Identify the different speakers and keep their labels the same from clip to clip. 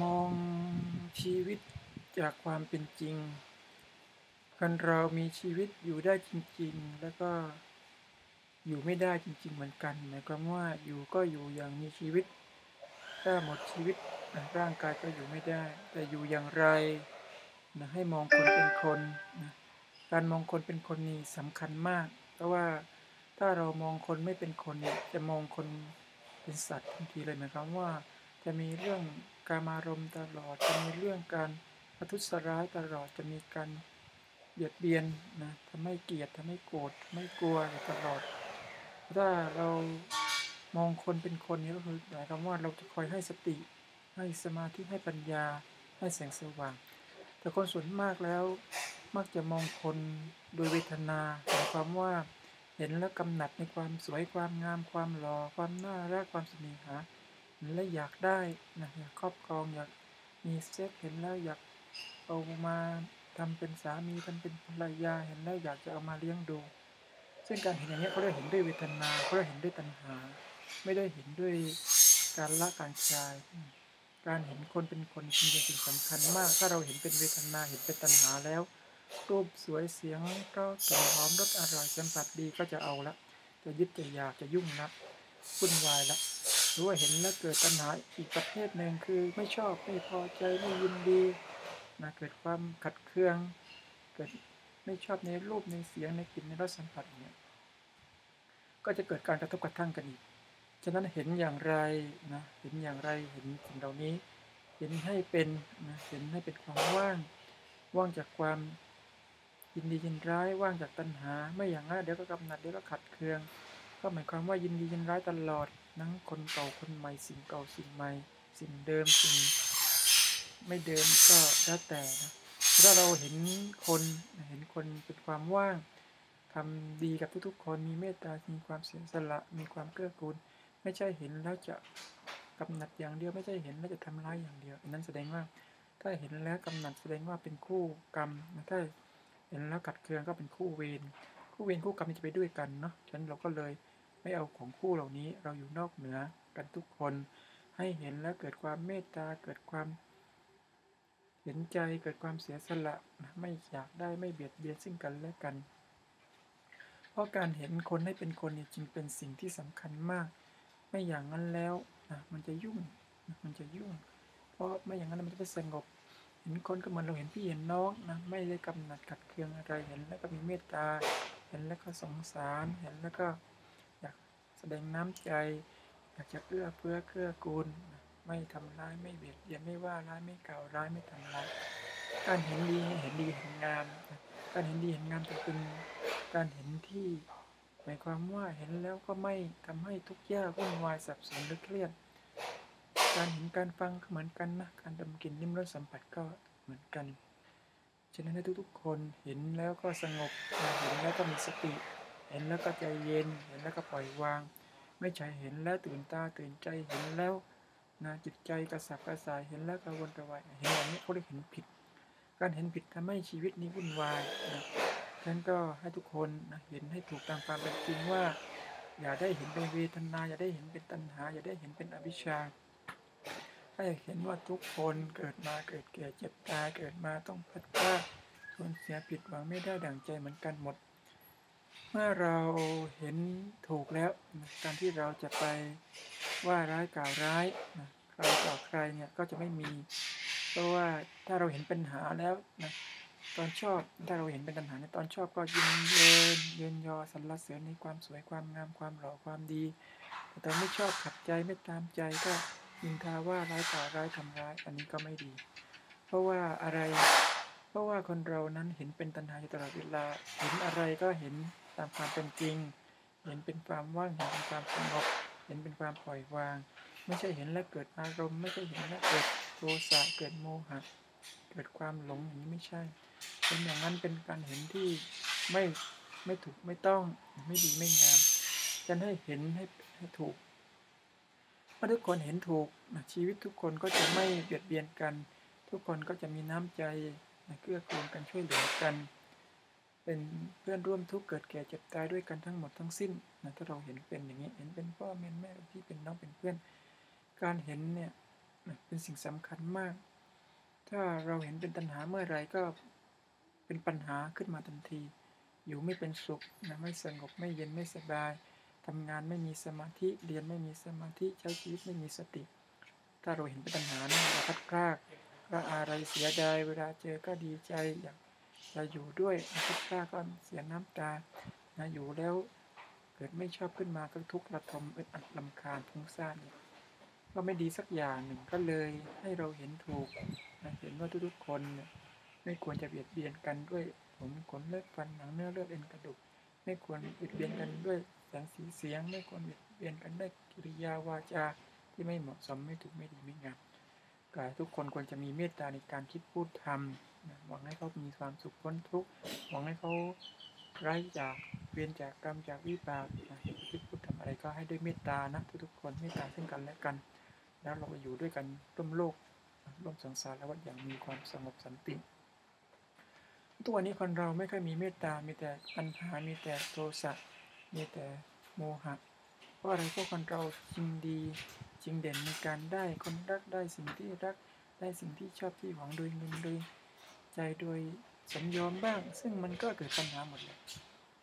Speaker 1: มองชีวิตจากความเป็นจริง คนเรามีชีวิตอยู่ได้จริง ๆ แล้วก็อยู่ไม่ได้จริง ๆ เหมือนกันหมายความว่าอยู่ก็อยู่อย่างมีชีวิต ถ้าหมดชีวิตร่างกายก็อยู่ไม่ได้ แต่อยู่อย่างไรนะให้มองคนเป็นคนนะการมองคนเป็นคนนี่สำคัญมาก เพราะว่าถ้าเรามองคนไม่เป็นคนเนี่ยจะมองคนเป็นสัตว์ทันทีเลยหมายความว่า จะมีเรื่องการมารมตลอด จะมีเรื่องการประทุษร้ายตลอด จะมีการเบียดเบียนนะทำให้เกลียดทำให้โกรธไม่กลัวตลอด ถ้าเรามองคนเป็นคนนี้ก็คือหมายความว่าเราจะคอยให้สติ ให้สมาธิให้ปัญญา ให้แสงสว่าง แต่คนส่วนมากแล้วมักจะมองคนโดยเวทนาหมายความว่าเห็นแล้วกำหนัดในความสวยความงามความหล่อความน่ารักความสนิหา แล้วอยากได้นะอยากครอบครองอยากมีเซ็กเห็นแล้วอยากเอามาทำเป็นสามีทำเป็นภรรยาเห็นแล้วอยากจะเอามาเลี้ยงดู ซึ่งการเห็นอย่างนี้เขาได้เห็นด้วยเวทนาเขาได้เห็นด้วยตัณหา ไม่ได้เห็นด้วยการละการคลาย การเห็นคนเป็นคนจริงเป็นสิ่งสำคัญมาก ถ้าเราเห็นเป็นเวทนาเห็นเป็นตัณหาแล้ว รูปสวยเสียงก็กลิ่นหอมรสอร่อยสัมผัสดีก็จะเอาละจะยึดจะอยากจะยุ่งนักวุ่นวายละ หรือว่าเห็นแล้วเกิดตัณหาอีกประเภทหนึ่งคือไม่ชอบไม่พอใจไม่ยินดีนะเกิดความขัดเคือง เกิดไม่ชอบในรูปในเสียงในกลิ่นในรสสัมผัสเนี่ยก็จะเกิดการกระทบกระทั่งกันอีก ฉะนั้นเห็นอย่างไรนะเห็นอย่างไรเห็นสิ่งเหล่านี้ เห็นให้เป็นนะเห็นให้เป็นความว่าง ว่างจากความยินดียินร้ายว่างจากตัณหา ไม่อย่างนั้นเดี๋ยวก็กำหนัดเดี๋ยวก็ขัดเคือง ก็หมายความว่ายินดียินร้ายตลอดนั้งคนเก่าคนใหม่สิ่งเก่าสิ่งใหม่ สิ่งเดิมสิ่งไม่เดิมก็แล้วแต่นะถ้าเราเห็นคนเห็นคนเป็นความว่างทำดีกับทุกๆคนมีเมตตา มีความเสียสละ มีความเกื้อกูล ไม่ใช่เห็นแล้วจะกำหนัดอย่างเดียว ไม่ใช่เห็นแล้วจะทำร้ายอย่างเดียวอันนั้นแสดงว่าถ้าเห็นแล้วกำหนัดแสดงว่าเป็นคู่กรรมถ้าเห็นแล้วกัดเคืองก็เป็นคู่เวร คู่เวรคู่กรรมจะไปด้วยกันเนาะฉะนั้นเราก็เลยไม่เอาของคู่เหล่านี้เราอยู่นอกเหนือกันทุกคนให้เห็นแล้วเกิดความเมตตาเกิดความ เห็นใจเกิดความเสียสละไม่อยากได้ไม่เบียดเบียนซึ่งกันและกัน เพราะการเห็นคนให้เป็นคนเนี่ยจึงเป็นสิ่งที่สำคัญมาก ไม่อย่างนั้นแล้วนะมันจะยุ่งมันจะยุ่ง เพราะไม่อย่างนั้นมันจะไม่สงบ เห็นคนก็เหมือนเราเห็นพี่เห็นน้องนะไม่ได้กำหนัดกัดเคืองอะไรเห็นแล้วก็มีเมตตา เห็นแล้วก็สงสารเห็นแล้วก็อยากแสดงน้ำใจ อยากจะเอื้อเฟื้อเกื้อกูล ไม่ทำร้ายไม่เบียดเบียนไม่ว่าร้ายไม่กล่าวร้ายไม่ทำร้ายการเห็นดีเห็นดีเห็นงามการเห็นดีเห็นงามจะเป็นการเห็นที่หมายความว่าเห็นแล้วก็ไม่ทำให้ทุกข์ยากวุ่นวายสับสนหรือเครียด การเห็นการฟังก็เหมือนกันนะการดมกลิ่นลิ้มรสสัมผัสก็เหมือนกัน ฉะนั้นให้ทุกๆคนเห็นแล้วก็สงบเห็นแล้วก็มีสติ เห็นแล้วก็ใจเย็น เห็นแล้วก็ปล่อยวาง ไม่ใช่เห็นแล้วตื่นตาตื่นใจเห็นแล้วนะจิตใจกระสับกระส่ายเห็นแล้วกระวนกระวายเห็นอย่างนี้เขาเรียกเห็นผิด การเห็นผิดทำให้ชีวิตนี้วุ่นวายนะฉะนั้นก็ให้ทุกคนนะเห็นให้ถูกตามความเป็นจริงว่า อย่าได้เห็นเป็นเวทนา อย่าได้เห็นเป็นตัณหา อย่าได้เห็นเป็นอวิชชา ให้เห็นว่าทุกคนเกิดมาเกิดแก่เจ็บตายเกิดมาต้องพัดพลาดสูญเสียผิดหวังไม่ได้ดั่งใจเหมือนกันหมด เมื่อเราเห็นถูกแล้วการที่เราจะไปว่าร้ายกล่าวร้ายนะใครต่อใครเนี่ยก็จะไม่มี เพราะว่าถ้าเราเห็นปัญหาแล้วนะตอนชอบถ้าเราเห็นเป็นปัญหาในตอนชอบก็ยินเยินเยินยอสรรเสริญในความสวยความงามความหล่อความดี แต่ตอนไม่ชอบขัดใจไม่ตามใจก็ ยินทาว่าร้ายต่อร้ายทำร้าย อันนี้ก็ไม่ดี เพราะว่าอะไร เพราะว่าคนเรานั้นเห็นเป็นตัณหาอยู่ตลอดเวลา เห็นอะไรก็เห็นตามความเป็นจริง เห็นเป็นความว่างเห็นเป็นความสงบเห็นเป็นความปล่อยวาง ไม่ใช่เห็นแล้วเกิดอารมณ์ ไม่ใช่เห็นแล้วเกิดโทสะเกิดโมหะเกิดความหลงอย่างนี้ไม่ใช่ เป็นอย่างนั้นเป็นการเห็นที่ไม่ไม่ถูกไม่ต้องไม่ดีไม่งามจะให้เห็นให้ให้ถูก มื่อทุกคนเห็นถูกนะชีวิตทุกคนก็จะไม่เบียดเบียนกัน ทุกคนก็จะมีน้ำใจนะเกื้อกูลกันช่วยเหลือกัน เป็นเพื่อนร่วมทุกข์เกิดแก่เจ็บตายด้วยกันทั้งหมดทั้งสิ้นนะถ้าเราเห็นเป็นอย่างนี้เห็นเป็นพ่อแม่แม่พี่เป็นน้องเป็นเพื่อน การเห็นเนี่ยเป็นสิ่งสำคัญมาก ถ้าเราเห็นเป็นตัณหาเมื่อไรก็เป็นปัญหาขึ้นมาทันที อยู่ไม่เป็นสุขนะไม่สงบไม่เย็นไม่สบาย ทำงานไม่มีสมาธิเรียนไม่มีสมาธิใช้ชีวิตไม่มีสติ ถ้าเราเห็นปัญหานะเราพัดพรากก็อะไรเสียดายเวลาเจอก็ดีใจอยากจะอยู่ด้วยพัดพรากก็เสียน้ำตานะอยู่แล้วเกิดไม่ชอบขึ้นมาก็ทุกข์ระทมอึดอัดลำคาญฟุ้งซ่านเนี่ยก็ไม่ดีสักอย่างหนึ่งก็เลยให้เราเห็นถูกนะเห็นว่าทุกๆคนเนี่ยไม่ควรจะเบียดเบียนกันด้วยผมขนเลือดฟันหนังเนื้อเลือดเอ็นกระดูก ไม่ควรเบียดเบียนกันด้วย แสงสีเสียงไม่ควรเบียดเบียนกันได้กิริยาวาจาที่ไม่เหมาะสมไม่ถูกไม่ดีไม่งามกายทุกคนควรจะมีเมตตาในการคิดพูดทำนะหวังให้เขามีความสุขพ้นทุกข์หวังให้เขาไร้จากเวียนจากกรรมจากวิบากนะคิดพูดทำอะไรก็ให้ด้วยเมตตานะทุกๆคนเมตตาซึ่งกันและกัน แล้วเราอยู่ด้วยกันร่วมโลกร่วมสังสารวัฏอย่างมีความสงบสันติทุกวันนี้คนเราไม่ค่อยมีเมตตา มีแต่ปัญหา มีแต่โทสะ มีแต่โมหะ เพราะอะไรเพราะคนเราจริงดีจริงเด่นในการได้คนรักได้สิ่งที่รักได้สิ่งที่ชอบที่หวังโดยเงินโดยใจโดยสมยอมบ้าง ซึ่งมันก็เกิดปัญหาหมดเลย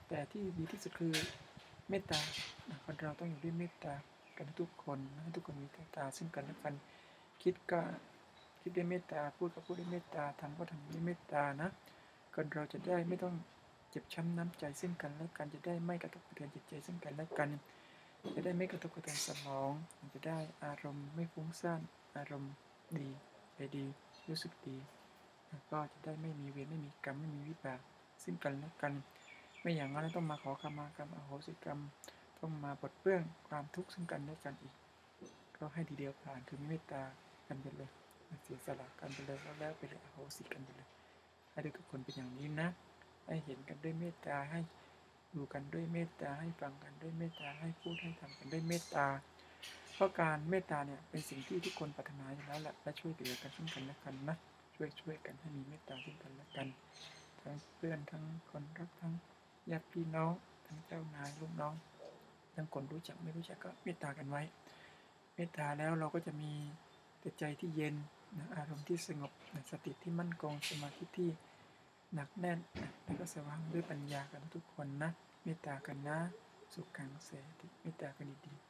Speaker 1: แต่ที่ดีที่สุดคือเมตตาคนเราต้องอยู่ด้วยเมตตากันทุกคนให้ทุกคนมีเมตตา ซึ่งกันและกันคิดก็คิดด้วยเมตตาพูดก็พูดด้วยเมตตาทำก็ทำด้วยเมตตานะคนเราจะได้ไม่ต้อง เจ็บช้ำน้ำใจซึ่งกันและกันจะได้ไม่กระทบกระเทือนจิตใจซึ่งกันและกัน จะได้ไม่กระทบกระเทือนสมอง จะได้อารมณ์ไม่ฟุ้งซ่านอารมณ์ดีใจดี รู้สึกดีแล้วก็จะได้ไม่มีเวรไม่มีกรรมไม่มีวิบากซึ่งกันและกัน ไม่อย่างนั้นต้องมาขอขมากรรมอโหสิกรรม ต้องมาปลดเปื้องความทุกข์ซึ่งกันและกันอีก ก็ให้ทีเดียวผ่านคือเมตตากันไปเลยเสียสละกันไปเลยแล้วแล้วไปเลยอโหสิกันไปเลยให้ทุกคนเป็นอย่างนี้นะ ให้เห็นกันด้วยเมตตาให้ดูกันด้วยเมตตาให้ฟังกันด้วยเมตตาให้พูดให้ทำกันด้วยเมตตาเพราะการเมตตาเนี่ยเป็นสิ่งที่ทุกคนปรารถนาอยู่แล้วแหละและช่วยเหลือกันซึ่งกันและกันนะช่วยช่วยกันให้มีเมตตาซึ่งกันและกัน ทั้งเพื่อนทั้งคนรักทั้งญาติพี่น้อง ทั้งเจ้านายลูกน้อง ทั้งคนรู้จักไม่รู้จักก็เมตตากันไว้ เมตตาแล้วเราก็จะมีแต่ใจที่เย็นนะอารมณ์ที่สงบนะสติที่มั่นคงสมาธิที่ หนักแน่นแล้วก็สว่างด้วยปัญญากันทุกคนนะเมตตากันนะ สุขกังเสติเมตตากันดีๆ